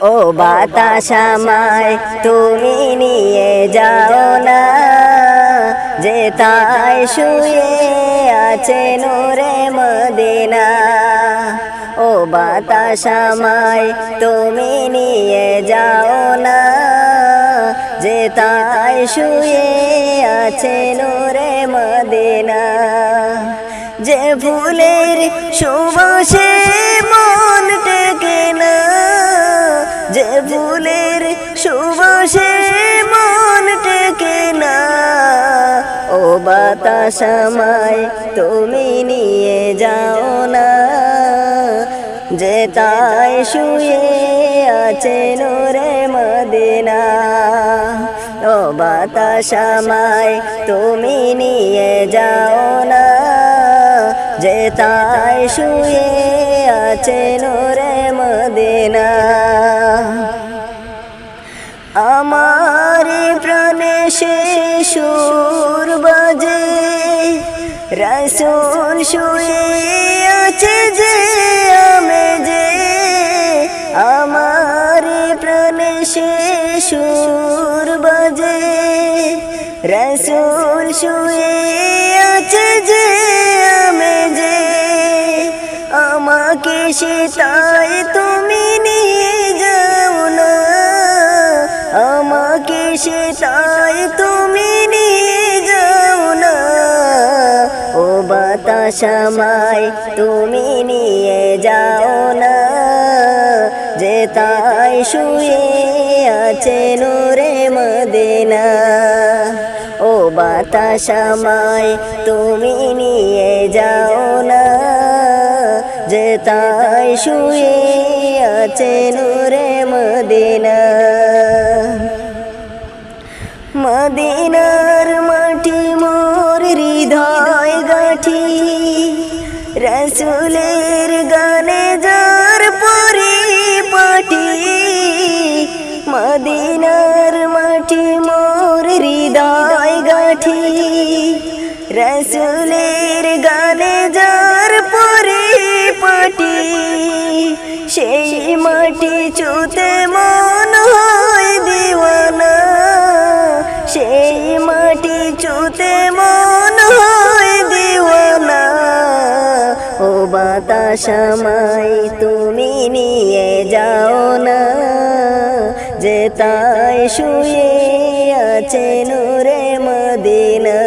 ও বাতাসামায় তুমি নিয়ে যাও না, যে তাই শুয়ে আছে নূরে মদিনা। ও বাতাসামায় তুমি নিয়ে যাও না, যে তাই শুয়ে আছে নূরে মদিনা। যে ফুলের সুবাসে মন বাতাসামায় তুমি নিয়ে যাও না। যে তাই শুয়ে আছে নূরে মদিনা, ও বাতাসামায় তুমি নিয়ে যাও না। যে তাই শুয়ে আছে নূরে মদিনা, আমার প্রাণে সে সুর রসুন শুয়ে যে আমি যে আমার প্রাণে সে সুর বাজে। রসুল শুয়ে যে আমি যে আমাকে সে তাই তুমি নিয়ে যাও না। আমাকে সে তাই তুমি নিয়ে বাতাসামায় তুমি নিয়ে যাও না। যে তাই শুয়ে আছে নূরে মদিনা। ও বাতাসামায় তুমি নিয়ে যাও না। যে তাই শুয়ে আছে নূরে মদিনা। মদিনার গাঠি রসুলের গানে যার পরি পাটি, সেই মাটি চুতে মন হয় দিওয়ানা, সেই মাটি চুতে মন হয় দিওয়ানা। ও বাতাসামাই তুমি নিয়ে যাও না যে তাই শুয়ে আছে নূরে মদিনা।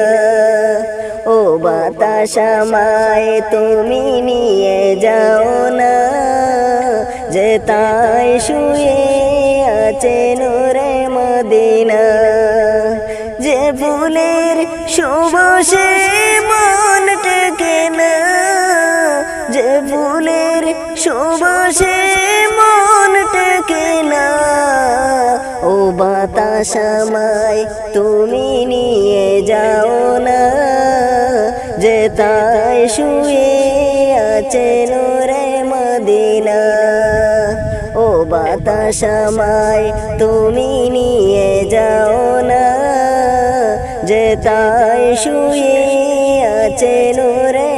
ও বাতাসামায় তুমি নিয়ে যাও না। যে তাই শুয়ে আছে নূরে মদিনা। যে ফুলের সুবাসে মন টেকে না। যে ফুলের সুবাসে বাতাসামায় তুমি নিয়ে যাও না, যে তাই শুয়ে আছে নূরে মদিনা। ও বাতাসামায় তুমি নিয়ে যাও না, যে তাই শুয়ে আছে নূরে